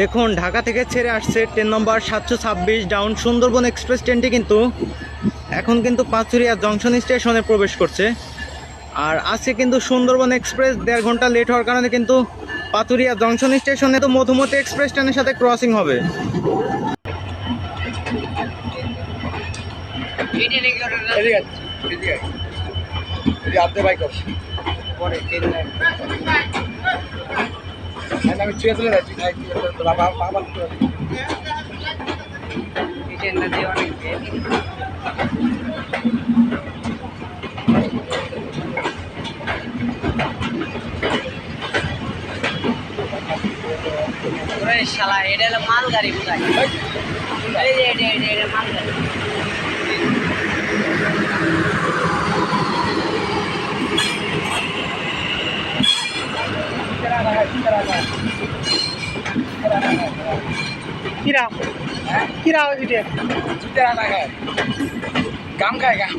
দেখুন, ঢাকা থেকে ছেড়ে আসছে ট্রেন নম্বর সাতশো ছাব্বিশ ডাউন সুন্দরবন এক্সপ্রেস ট্রেনটি কিন্তু এখন কিন্তু পাঁচুরিয়া জংশন স্টেশনে প্রবেশ করছে। আর আজকে কিন্তু সুন্দরবন এক্সপ্রেস দেড় ঘণ্টা লেট হওয়ার কারণে কিন্তু পাতুরিয়া জংশন স্টেশনে তো মধুমতি এক্সপ্রেস ট্রেনের সাথে ক্রসিং হবে। আমি তুই আয়। শালা এটা হলো মাল গাড়ি বোঝায় এই যে এটা এটা এটা মাল গাড়ি কিরা? কিরা ওইটা? জুতের আটা খায়। গাম খায়, গাম।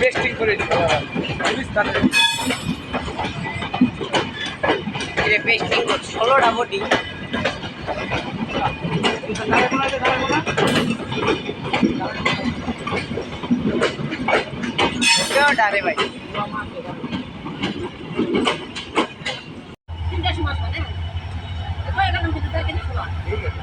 পেস্টিং করে দিতে হবে পেস্টিং ষোলোটা বটি কেউটা ভাই। ঠিক আছে